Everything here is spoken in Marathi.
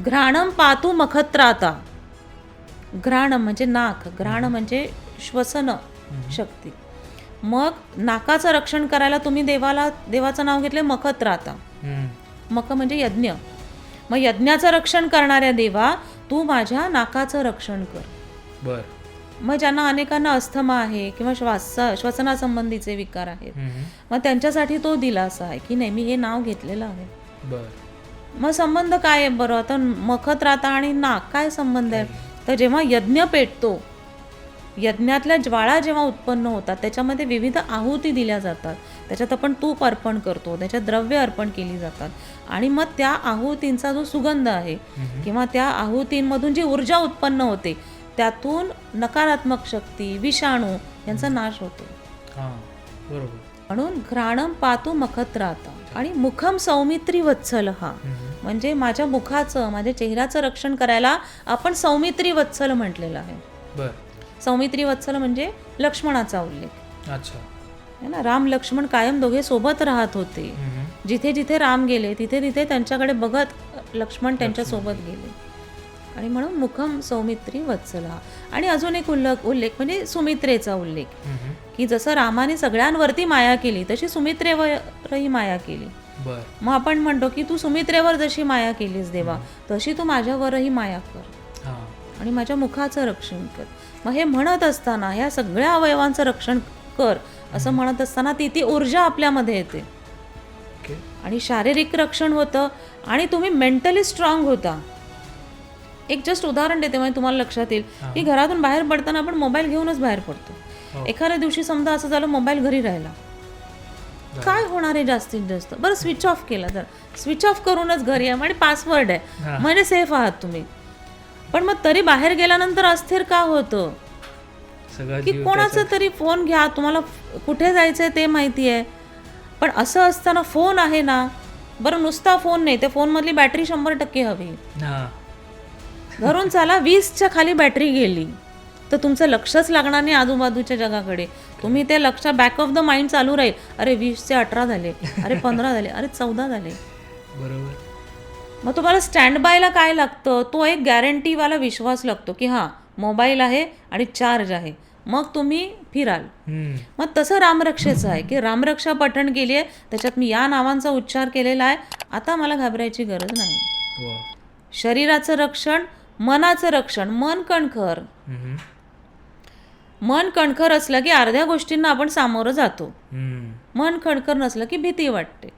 घ्राणम पातू मखत्राता. घ्राणम म्हणजे नाक घ्राण म्हणजे श्वसन शक्ती. मग नाकाचं रक्षण करायला तुम्ही देवाला देवाचं नाव घेतले मखत्राता. मक म्हणजे यज्ञ. मग यज्ञाचं रक्षण करणाऱ्या देवा तू माझ्या नाकाचं रक्षण कर. बर. मग ज्यांना अनेकांना अस्थमा आहे किंवा श्वास श्वसनासंबंधीचे विकार आहेत. मग त्यांच्यासाठी तो दिलासा आहे की नाही मी हे नाव घेतलेलं आहे. बर. मग संबंध काय आहे बरं? आता मखत राहता आणि नाक काय संबंध आहे? तर जेव्हा यज्ञ पेटतो यज्ञातल्या ज्वाळा जेव्हा उत्पन्न होतात त्याच्यामध्ये विविध आहुती दिल्या जातात. त्याच्यात आपण तूप अर्पण करतो त्याच्यात द्रव्य अर्पण केली जातात. आणि मग त्या आहुतींचा जो सुगंध आहे किंवा त्या आहुतींमधून जी ऊर्जा उत्पन्न होते त्यातून नकारात्मक शक्ती विषाणू यांचा नाश होतो. बरोबर. म्हणून घ्राणम पातू मखत राहता. आणि मुखम सौमित्री वत्सल हा. म्हणजे माझ्या मुखाचं माझ्या चेहऱ्याचं रक्षण करायला आपण सौमित्री वत्सल म्हटलेलं आहे. सौमित्री वत्सल म्हणजे लक्ष्मणाचा उल्लेख. अच्छा. है ना? राम लक्ष्मण कायम दोघे सोबत राहत होते. जिथे जिथे राम गेले तिथे तिथे त्यांच्याकडे बघत लक्ष्मण त्यांच्यासोबत गेले. आणि म्हणून मुखम सौमित्री वत्सल. आणि अजून एक उल्लेख उल्लेख म्हणजे सुमित्रेचा उल्लेख. की जसं रामाने सगळ्यांवरती माया केली तशी सुमित्रेवरही माया केली. मग आपण म्हणतो की तू सुमित्रेवर जशी माया केलीस देवा तशी तू माझ्यावरही माया कर. आणि माझ्या मुखाचं रक्षण कर. मग हे म्हणत असताना ह्या सगळ्या अवयवांचं रक्षण कर असं म्हणत असताना ती ती ऊर्जा आपल्यामध्ये येते. आणि शारीरिक रक्षण होतं आणि तुम्ही मेंटली स्ट्रॉंग होता. एक जस्ट उदाहरण देते म्हणजे तुम्हाला लक्षात येईल. की घरातून बाहेर पडताना आपण मोबाईल घेऊनच बाहेर पडतो. हो. एखाद्या दिवशी समजा असं झालं मोबाईल घरी राहिला. काय होणार आहे जास्तीत जास्त? बरं स्विच ऑफ केला जर स्विच ऑफ करूनच घरी आहे आणि पासवर्ड आहे. म्हणजे सेफ आहात तुम्ही. पण मग तरी बाहेर गेल्यानंतर अस्थिर का होतं? की कोणाचा तरी फोन घ्या तुम्हाला कुठे जायचंय ते माहिती आहे. पण असं असताना फोन आहे ना बरं नुसता फोन नाही त्या फोनमधली बॅटरी शंभर टक्के हवी. घरून चला वीसच्या खाली बॅटरी गेली. तर तुमचं लक्षच लागणार नाही आजूबाजूच्या जगाकडे. तुम्ही ते लक्ष बॅक ऑफ द माइंड चालू राहील. अरे वीसचे अठरा झाले अरे पंधरा झाले अरे चौदा झाले. बरोबर. मग तुम्हाला स्टँड बायला काय लागतं? तो एक गॅरंटीवाला विश्वास लागतो की हां मोबाईल आहे आणि चार्ज आहे. मग तुम्ही फिराल. मग तसं रामरक्षेचं आहे की रामरक्षा पठण केली आहे त्याच्यात मी या नावांचा उच्चार केलेला आहे. आता मला घाबरायची गरज नाही. शरीराचं रक्षण मनाचं रक्षण मन कणखर. मन कणखर असलं की अर्ध्या गोष्टींना आपण सामोरं जातो. मन खणखर नसलं की भीती वाटते